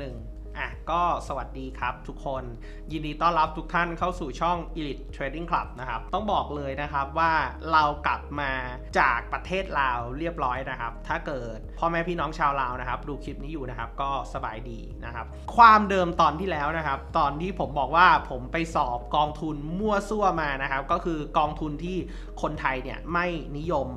หนึ่งอะก็สวัสดีครับทุกคน ยินดีต้อนรับทุกท่านเข้าสู่ช่อง Elite Trading Club นะครับ ต้องบอกเลยนะครับว่าเรากลับมาจากประเทศลาวเรียบร้อยนะครับ ถ้าเกิดพ่อแม่พี่น้องชาวลาวนะครับ ดูคลิปนี้อยู่นะครับก็สบายดีนะครับ ความเดิมตอนที่แล้วนะครับ ตอนที่ผมบอกว่าผมไปสอบกองทุนมั่วซั่วมานะครับ ก็คือกองทุนที่คนไทยเนี่ยไม่นิยม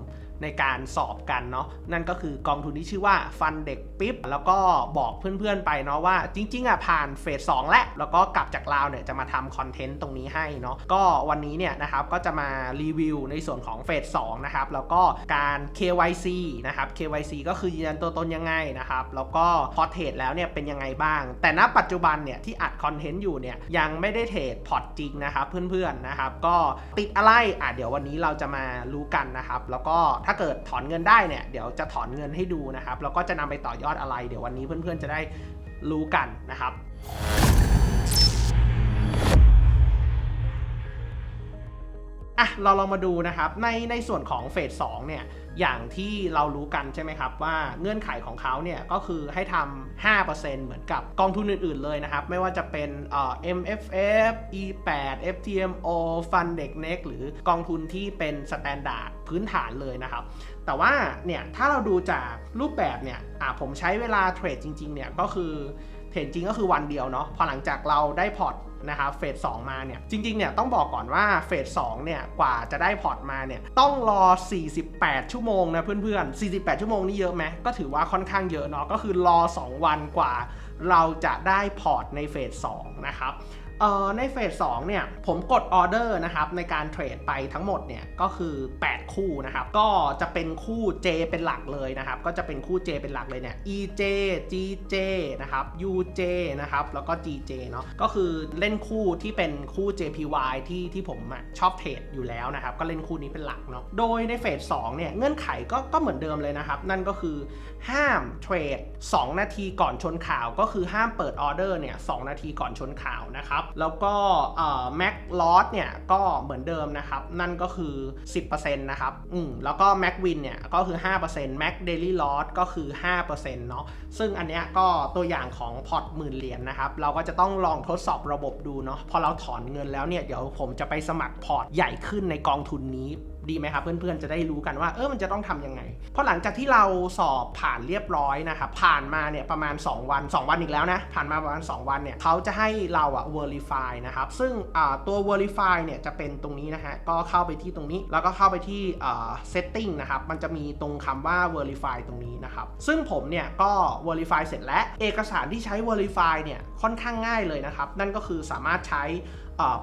ในการสอบกันเนาะนั่นก็คือกองทุนที่ชื่อว่าฟันเด็กปิ๊บแล้วก็บอกเพื่อนๆไปเนาะว่าจริงๆอะผ่านเฟส2แล้วแล้วก็กลับจากลาวเนี่ยจะมาทำคอนเทนต์ตรงนี้ให้เนาะก็วันนี้เนี่ยนะครับก็จะมารีวิวในส่วนของเฟส2นะครับแล้วก็การ KYC นะครับ KYC ก็คือยืนยันตัวตนยังไงนะครับแล้วก็พอเทรดแล้วเนี่ยเป็นยังไงบ้าง แต่ณปัจจุบันเนี่ยที่อัดคอนเทนต์อยู่เนี่ยยังไม่ได้เทรดพอร์ตจริงนะครับเพื่อนๆนะครับก็ติดอะไรอะเดี๋ยววันนี้เราจะมารู้กันนะครับแล้วก็ถ้าเกิดถอนเงินได้เนี่ยเดี๋ยวจะถอนเงินให้ดูนะครับแล้วก็จะนำไปต่อยอดอะไร เดี๋ยววันนี้เพื่อนๆจะได้รู้กันนะครับ อะเราลองมาดูนะครับในในส่วนของเฟสสองเนี่ยอย่างที่เรารู้กันใช่ไหมครับว่าเงื่อนไขของเขาเนี่ยก็คือให้ทำ5%เหมือนกับกองทุนอื่นๆเลยนะครับ ไม่ว่าจะเป็นเอ่อ MFF E8 FTMO Fund d e x Next หรือกองทุนที่เป็นสแตนดาร์ดพื้นฐานเลยนะครับ แต่ว่าเนี่ยถ้าเราดูจากรูปแบบเนี่ยอะผมใช้เวลาเทรดจริงๆเนี่ยก็คือเทรดจริงก็คือวันเดียวเนาะพอหลังจากเราได้พอร์ตนะครับเฟส2มาเนี่ยจริงๆเนี่ยต้องบอกก่อนว่าเฟส2เนี่ยกว่าจะได้พอร์ตมาเนี่ยต้องรอ 48 ชั่วโมงนะเพื่อนๆ 48 ชั่วโมงนี่เยอะไหมก็ถือว่าค่อนข้างเยอะเนาะก็คือรอ 2 วันกว่าเราจะได้พอร์ตในเฟส2นะครับ เอ่อในเฟส2เนี่ยผมกดออเดอร์นะครับในการเทรดไปทั้งหมดเนี่ยก็คือ 8 คู่นะครับ ก็จะเป็นคู่ J เป็นหลักเลยนะครับ ก็จะเป็นคู่ J เป็นหลักเลยเนี่ย EJ GJ นะครับ UJ นะครับแล้วก็ GJ เนาะก็คือเล่นคู่ที่เป็นคู่ JPY ที่ที่ผมชอบเทรดอยู่แล้วนะครับก็เล่นคู่นี้เป็นหลักเนาะโดยในเฟส2เนี่ยเงื่อนไขก็ก็เหมือนเดิมเลยนะครับ นั่นก็คือห้ามเทรด2 นาทีก่อนชนข่าว ก็คือห้ามเปิดออเดอร์เนี่ยสนาทีก่อนชนข่าวนะครับแล้วก็แม็กลอสเนี่ยก็เหมือนเดิมนะครับ นั่นก็คือ 10%นะครับอืมแล้วก็แม็กวินเนี่ยก็คือ 5% Mac Daily Loss ก็คือ 5%เนาะซึ่งอันเนี้ยก็ตัวอย่างของพอร์ตหมื่นเหรียญนะครับ เราก็จะต้องลองทดสอบระบบดูเนาะพอเราถอนเงินแล้วเนี่ย เดี๋ยวผมจะไปสมัครพอร์ตใหญ่ขึ้นในกองทุนนี้ ดีไหมครับเพื่อนๆจะได้รู้กันว่าเออมันจะต้องทำยังไง เพราะหลังจากที่เราสอบผ่านเรียบร้อยนะครับผ่านมาเนี่ยประมาณ 2 วัน 2 วันอีกแล้วนะ ผ่านมาประมาณ 2 วันเนี่ยเขาจะให้เราอะ verify นะครับ ซึ่งตัว verify เนี่ยจะเป็นตรงนี้นะฮะก็เข้าไปที่ตรงนี้ แล้วก็เข้าไปที่ setting นะครับมันจะมีตรงคำว่า verify ตรงนี้นะครับ ซึ่งผมเนี่ยก็ verify เสร็จแล้ว เอกสารที่ใช้ verify เนี่ยค่อนข้างง่ายเลยนะครับ นั่นก็คือสามารถใช้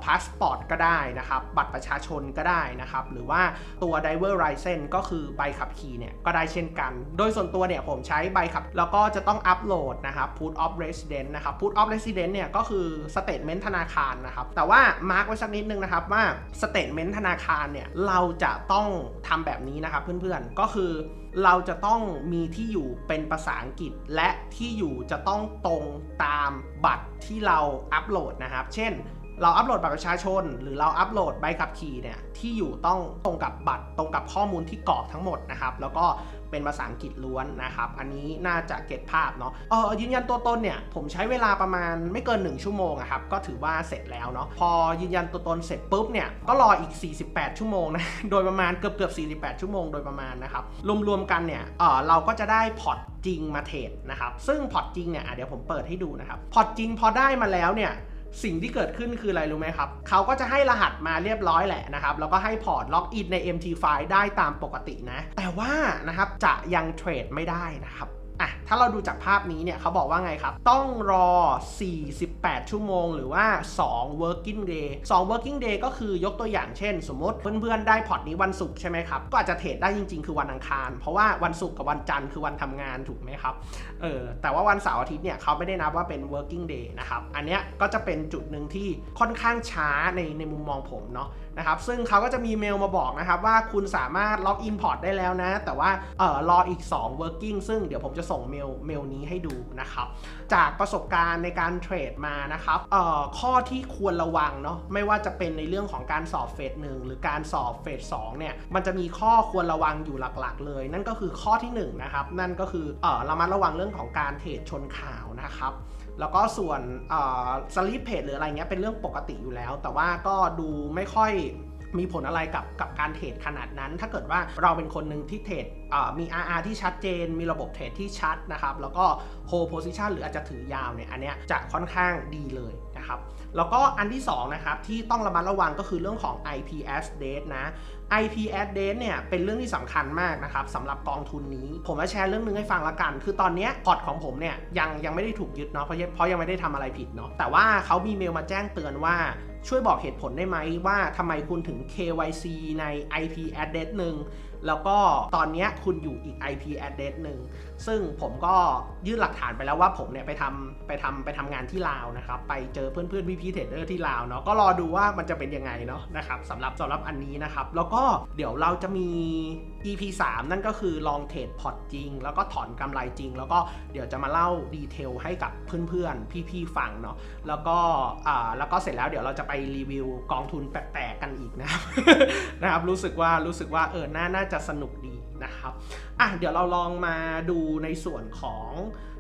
พาสปอร์ตก็ได้นะครับ บัตรประชาชนก็ได้นะครับ หรือว่าตัว driver license ก็คือใบขับขี่เนี่ยก็ได้เช่นกัน โดยส่วนตัวเนี่ยผมใช้ใบขับ แล้วก็จะต้องอัปโหลดนะครับ proof of residence นะครับ proof of residence เนี่ยก็คือ statement ธนาคารนะครับ แต่ว่ามาร์กไว้สักนิดนึงนะครับว่า statement ธนาคารเนี่ยเราจะต้องทำแบบนี้นะครับเพื่อนๆ ก็คือเราจะต้องมีที่อยู่เป็นภาษาอังกฤษ และที่อยู่จะต้องตรงตามบัตรที่เราอัปโหลดนะครับ เช่น เราอัปโหลดบัตรประชาชน หรือเราอัปโหลดใบขับขี่เนี่ยที่อยู่ต้องตรงกับบัตรตรงกับข้อมูลที่กรอกทั้งหมดนะครับ แล้วก็เป็นภาษาอังกฤษล้วนนะครับ อันนี้น่าจะเก็ตภาพเนาะเออยืนยันตัวตนเนี่ยผมใช้เวลาประมาณไม่เกิน 1 ชั่วโมงอะครับก็ถือว่าเสร็จแล้วเนาะพอยืนยันตัวตนเสร็จปุ๊บเนี่ยก็รออีก 48 ชั่วโมงนะโดยประมาณเกือบเกือบ48 ชั่วโมงโดยประมาณนะครับรวมๆกันเนี่ยเออเราก็จะได้พอร์ตจริงมาเทรดนะครับซึ่งพอร์ตจริงเนี่ยเดี๋ยวผมเปิดให้ดูนะครับพอร์ตจริงพอได้มาแล้วเนี่ย สิ่งที่เกิดขึ้นคืออะไรรู้ไหมครับ เขาก็จะให้รหัสมาเรียบร้อยแหละนะครับ แล้วก็ให้พอร์ตล็อกอินใน MT5 ได้ตามปกตินะ แต่ว่านะครับจะยังเทรดไม่ได้นะครับ อะถ้าเราดูจากภาพนี้เนี่ยเขาบอกว่าไงครับ ต้องรอ 48 ชั่วโมง หรือว่า 2 working day 2 working day ก็คือยกตัวอย่างเช่น สมมติเพื่อนๆได้พอร์ตนี้วันศุกร์ใช่ไหมครับ ก็อาจจะเทรดได้จริงๆ คือวันอังคาร เพราะว่าวันศุกร์กับวันจันทร์คือวันทำงานถูกไหมครับเออแต่ว่าวันเสาร์อาทิตย์เนี่ยเขาไม่ได้นับว่าเป็น working day นะครับอันเนี้ยก็จะเป็นจุดหนึ่งที่ค่อนข้างช้าในในมุมมองผมเนาะนะครับซึ่งเขาก็จะมีเมลมาบอกนะครับว่าคุณสามารถล็อกอินพอร์ตได้แล้วนะ แต่ว่าเออรออีก 2 working ซึ่งเดี๋ยวผมจะส่งเมลเมลนี้ให้ดูนะครับจากประสบการณ์ในการเทรดมานะครับเอ่อข้อที่ควรระวังเนาะไม่ว่าจะเป็นในเรื่องของการสอบเฟสหนึ่งหรือการสอบเฟสสองเนี่ยมันจะมีข้อควรระวังอยู่หลักๆ เลย นั่นก็คือข้อที่1นงนะครับนั่นก็คือเอ่อระมัดระวังเรื่องของการเทรดชนข่าวนะครับ แล้วก็ส่วนสลิปเพจหรืออะไรเงี้ยเป็นเรื่องปกติอยู่แล้ว แต่ว่าก็ดูไม่ค่อย มีผลอะไรกับกับการเทรดขนาดนั้น ถ้าเกิดว่าเราเป็นคนหนึ่งที่เทรดอ่ามี RR ที่ชัดเจน มีระบบเทรดที่ชัดนะครับ แล้วก็ hold position หรืออาจจะถือยาวเนี่ย อันเนี้ยจะค่อนข้างดีเลยนะครับ แล้วก็อันที่2นะครับที่ต้องระมัดระวังก็คือเรื่องของ IP address นะ IP address เนี่ยเป็นเรื่องที่สำคัญมากนะครับสำหรับกองทุนนี้ ผมจะแชร์เรื่องนึงให้ฟังละกัน คือตอนเนี้ยพอร์ตของผมเนี่ยยังยังไม่ได้ถูกยึดเนาะเพราะเพราะยังไม่ได้ทำอะไรผิดเนาะ แต่ว่าเขามีเมลมาแจ้งเตือนว่า ช่วยบอกเหตุผลได้ไหมว่าทำไมคุณถึง KYC ใน IP address หนึ่งแล้วก็ตอนนี้คุณอยู่อีก IP address หนึ่ง ซึ่งผมก็ยื่นหลักฐานไปแล้วว่าผมเนี่ยไปทำไปทำไปทำงานที่ลาวนะครับ ไปเจอเพื่อนเพื่อนพี่พี่เทรดเดอร์ที่ลาวเนาะ ก็รอดูว่ามันจะเป็นยังไงเนาะนะครับสำหรับสำหรับอันนี้นะครับ แล้วก็เดี๋ยวเราจะมี EP 3 นั่นก็คือลองเทรดพอร์ตจริง แล้วก็ถอนกำไรจริง แล้วก็เดี๋ยวจะมาเล่าดีเทลให้กับเพื่อนๆ พี่ๆ ฟังเนาะ แล้วก็อ่าแล้วก็เสร็จแล้วเดี๋ยวเราจะไปรีวิวกองทุนแปลกๆ กันอีกนะครับ นะครับ รู้สึกว่ารู้สึกว่าเออ น่า น่าจะสนุกดีนะครับอะเดี๋ยวเราลองมาดูในส่วนของ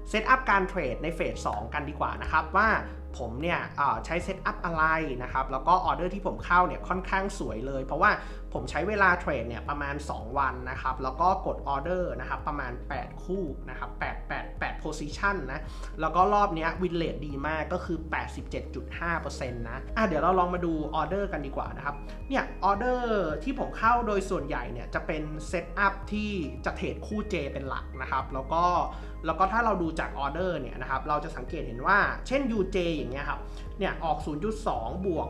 เซตอัพการเทรดในเฟส2กันดีกว่านะครับ ว่าผมเนี่ยใช้เซตอัพอะไรนะครับ แล้วก็ออเดอร์ที่ผมเข้าเนี่ยค่อนข้างสวยเลย เพราะว่า ผมใช้เวลาเทรดเนี่ยประมาณ 2 วันนะครับ แล้วก็กดออเดอร์นะครับประมาณ 8 คู่นะครับ8 8 8 position นะ แล้วก็รอบนี้วินเลทดีมากก็คือ 87.5%นะอะเดี๋ยวเราลองมาดูออเดอร์กันดีกว่านะครับ เนี่ยออเดอร์ที่ผมเข้าโดยส่วนใหญ่เนี่ยจะเป็นเซตอัพที่จะเทรดคู่ J เป็นหลักนะครับ แล้วก็ แล้วก็ถ้าเราดูจากออเดอร์เนี่ยนะครับเราจะสังเกตเห็นว่าเช่น UJ อย่างเงี้ยครับเนี่ยออก 0.2 บวก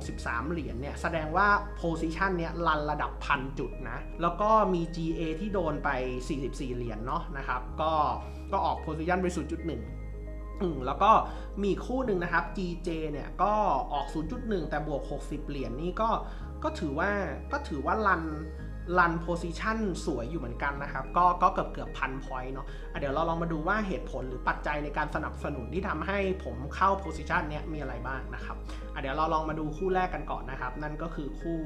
163 เหรียญเนี่ยแสดงว่า position เนี่ยรันระดับพันจุดนะ แล้วก็มี GA ที่โดนไป 44 เหรียญเนาะนะครับก็ก็ออก position ไป 0.1แล้วก็มีคู่หนึ่งนะครับ GJ เนี่ยก็ออก 0.1 แต่บวก 60 เหรียญนี่ก็ก็ถือว่าก็ถือว่ารัน รันโพซิชันสวยอยู่เหมือนกันนะครับ ก็ก็เกือบเกือบพันพอยต์เนาะเดี๋ยวเราลองมาดูว่าเหตุผลหรือปัจจัยในการสนับสนุนที่ทำให้ผมเข้าโพซิชันเนี้ยมีอะไรบ้างนะครับเดี๋ยวเราลองมาดูคู่แรกกันก่อนนะครับ นั่นก็คือคู่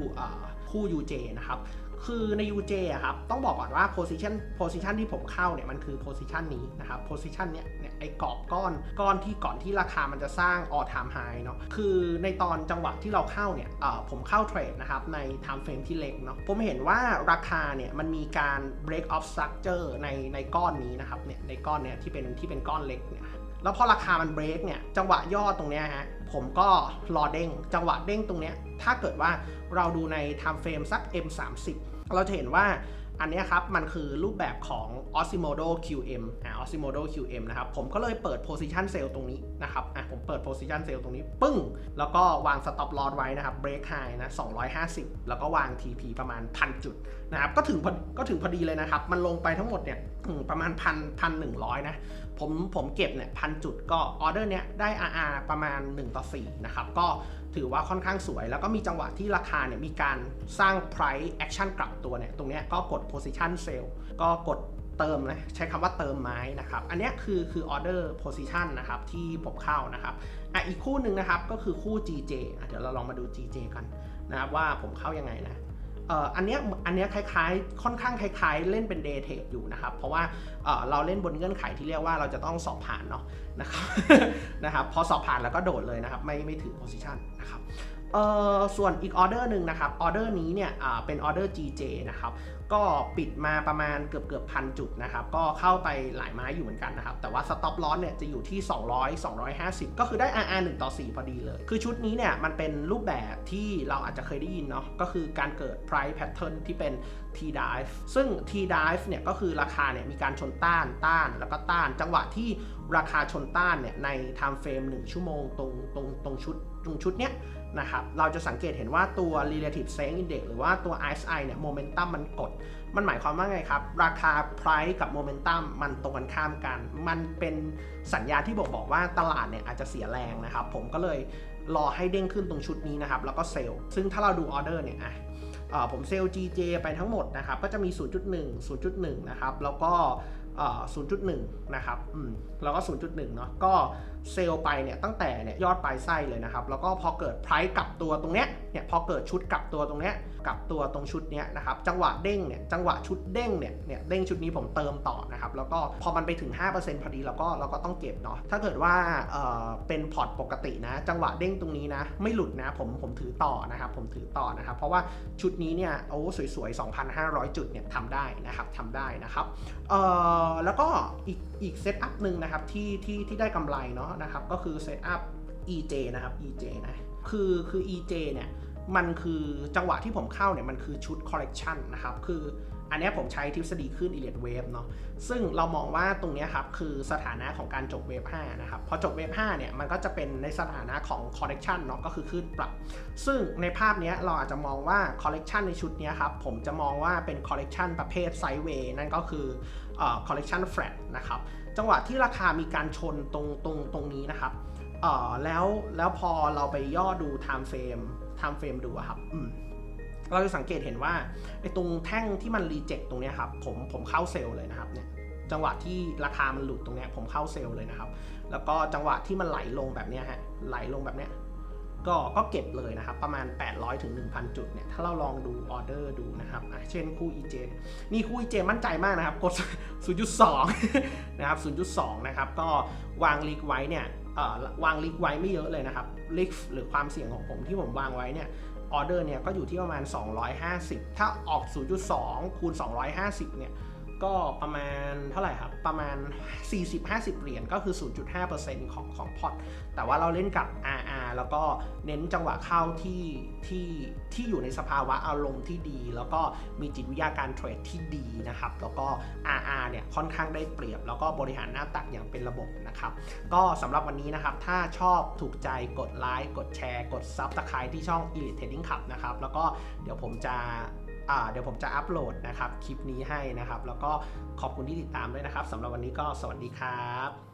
คู่ UJ นะครับคือใน UJ อะครับ ต้องบอกก่อนว่า position position ที่ผมเข้าเนี่ย มันคือ position นี้นะครับ position เนี่ยเนี่ย อ้กรอบก้อนก้อนที่ก่อนที่ราคามันจะสร้าง all time high เนาะคือในตอนจังหวะที่เราเข้าเนี่ยผมเข้าเทรดนะครับใน time frame ที่เล็กเนาะผมเห็นว่าราคาเนี่ยมันมีการ break off structure ในในก้อนนี้นะครับเนี่ยในก้อนเนี่ยที่เป็นที่เป็นก้อนเล็กเนี่ยแล้วพอราคามันเบรกเนี่ยจังหวะย่อตรงเนี้ยฮะผมก็รอเด้ง จังหวะเด้งตรงเนี้ยถ้าเกิดว่าเราดูใน time frame สัก M30 เราจะเห็นว่า อันนี้ครับ มันคือรูปแบบของ Osimodo QM อ่า Osimodo QM นะครับ ผมก็เลยเปิด position sale ตรงนี้นะครับอะผมเปิด position sale ตรงนี้ปึ้ง แล้วก็วาง stop loss ไว้นะครับ break high นะ 250 แล้วก็วาง TP ประมาณ 1,000 จุดนะครับ ก็ถึงก็ถึงพอดีเลยนะครับ มันลงไปทั้งหมดเนี่ยประมาณพันพันหนึ่งร้อยนะ ผมผมเก็บเนี่ยพันจุดก็ออเดอร์เนี้ยได้ RR ประมาณ 1 ต่อ 4 นะครับ ก็ถือว่าค่อนข้างสวย แล้วก็มีจังหวะที่ราคาเนี่ยมีการสร้าง price action กลับตัวเนี่ย ตรงเนี้ยก็กด position sell ก็กดเติมนะใช้คำว่าเติมไม้นะครับ อันนี้คือคือ order position นะครับที่ผมเข้านะครับอะอีกคู่หนึ่งนะครับก็คือคู่ GJ เดี๋ยวเราลองมาดู GJ กันนะครับว่าผมเข้ายังไงนะเอ่ออันเนี้ยอันเนี้ยคล้ายๆ ค่อนข้างคล้ายๆ เล่นเป็น day trade อยู่นะครับ เพราะว่าเอ่อเราเล่นบนเงื่อนไขที่เรียกว่าเราจะต้องสอบผ่านเนาะนะครับนะครับพอสอบผ่านแล้วก็โดดเลยนะครับ ไม่ไม่ถือ position นะครับ เอ่อส่วนอีกออเดอร์หนึ่งนะครับออเดอร์นี้เนี่ยเป็นออเดอร์ GJ นะครับก็ปิดมาประมาณเกือบเกือบพันจุดนะครับก็เข้าไปหลายไม้อยู่เหมือนกันนะครับแต่ว่าสต็อปลอสเนี่ยจะอยู่ที่ 200 250 ก็คือได้ RR 1ต่อ 4 พอดีเลย คือชุดนี้เนี่ยมันเป็นรูปแบบที่เราอาจจะเคยได้ยินเนาะก็คือการเกิด price pattern ที่เป็น T dive ซึ่ง T dive เนี่ยก็คือราคาเนี่ยมีการชนต้านต้านแล้วก็ต้าน จังหวะที่ราคาชนต้านเนี่ยใน time frame 1ชั่วโมงตรงตรงตรงชุด ตรงชุดเนี้ยนะครับเราจะสังเกตเห็นว่าตัว relative strength index หรือว่าตัว RSI เนี่ย momentum มันกด มันหมายความว่าไงครับ ราคา price กับ momentum มันตรงกันข้ามกัน มันเป็นสัญญาณที่บอกบอกว่าตลาดเนี่ยอาจจะเสียแรงนะครับ ผมก็เลยรอให้เด้งขึ้นตรงชุดนี้นะครับ แล้วก็เซลล์ ซึ่งถ้าเราดูออเดอร์เนี่ยอะผมเซลล์ GJ ไปทั้งหมดนะครับ ก็จะมี 0.1 0.1 นะครับ แล้วก็0.1 นะครับแล้วก็ 0.1 เนาะก็ เซลล์ไปเนี่ยตั้งแต่เนี่ยยอดปลายไส้เลยนะครับแล้วก็พอเกิดไพรซ์กลับตัวตรงเนี้ยเนี่ยพอเกิดชุดกลับตัวตรงเนี้ยกลับตัวตรงชุดเนี้ยนะครับจังหวะเด้งเนี่ยจังหวะชุดเด้งเนี่ยเนี่ยเด้งชุดนี้ผมเติมต่อนะครับแล้วก็พอมันไปถึง 5%พอดีเราก็เราก็ต้องเก็บเนาะถ้าเกิดว่าเออเป็นพอร์ตปกตินะ จังหวะเด้งตรงนี้นะ ไม่หลุดนะผมผมถือต่อนะครับผมถือต่อนะครับเพราะว่าชุดนี้เนี่ยโอ้สวยๆ 2,500 จุดเนี่ยทำได้นะครับทำได้นะครับเอ่อแล้วก็อีก อีกเซตอัพหนึ่งนะครับที่ที่ที่ได้กำไรเนาะนะครับก็คือเซตอัพ EJ นะครับ EJ นะคือคือ EJ เนี่ยมันคือจังหวะที่ผมเข้าเนี่ยมันคือชุดคอลเลกชันนะครับคือ อันนี้ผมใช้ทฤษฎีขึ้น Elliott Wave เนาะซึ่งเรามองว่าตรงนี้ครับคือสถานะของการจบเวฟ5นะครับพอจบเวฟ5เนี่ยมันก็จะเป็นในสถานะของ correction เนาะก็คือขึ้นปรับ ซึ่งในภาพนี้เราอาจจะมองว่า correction ในชุดนี้ครับผมจะมองว่าเป็น correction ประเภท sideways นั่นก็คือเอ่อ correction flat นะครับจังหวะที่ราคามีการชนตรงตรงตรงนี้นะครับแล้วแล้วพอเราไปย่อดู time frame time frame ดูครับ เราจะสังเกตเห็นว่าไอ้ตรงแท่งที่มันรีเจ็คตรงนี้ครับผมผมเข้าเซลล์เลยนะครับเนี่ยจังหวะที่ราคามันหลุดตรงนี้ผมเข้าเซลล์เลยนะครับ แล้วก็จังหวะที่มันไหลลงแบบนี้ฮะไหลลงแบบนี้ก็ก็เก็บเลยนะครับ ประมาณ 800ถึง1,000 จุดเนี่ยถ้าเราลองดูออเดอร์ดูนะครับเช่นคู่ EJ นี่คู่ EJ มั่นใจมากนะครับ กด 0.2 นะครับ 0.2 นะครับ ก็วางลิกไว้เนี่ยเออวางลิกไว้ไม่เยอะเลยนะครับลิกหรือความเสี่ยงของผมที่ผมวางไว้เนี่ย ออเดอร์เนี่ยก็อยู่ที่ประมาณ 250 ถ้าออก 0.2 คูณ 250 เนี่ย ก็ประมาณเท่าไหร่ครับ ประมาณ 40-50 เหรียญก็คือ 0.5%ของของพอตแต่ว่าเราเล่นกับ RR แล้วก็เน้นจังหวะเข้าที่ที่ที่อยู่ในสภาวะอารมณ์ที่ดี แล้วก็มีจิตวิทยาการเทรดที่ดีนะครับ แล้วก็ RR เนี่ยค่อนข้างได้เปรียบ แล้วก็บริหารหน้าตักอย่างเป็นระบบนะครับ ก็สำหรับวันนี้นะครับ ถ้าชอบถูกใจกดไลค์กดแชร์ กด Subscribe ที่ช่อง Elite Trading Club นะครับ แล้วก็เดี๋ยวผมจะ เดี๋ยวผมจะอัปโหลดนะครับคลิปนี้ให้นะครับ แล้วก็ขอบคุณที่ติดตามด้วยนะครับสำหรับวันนี้ก็สวัสดีครับ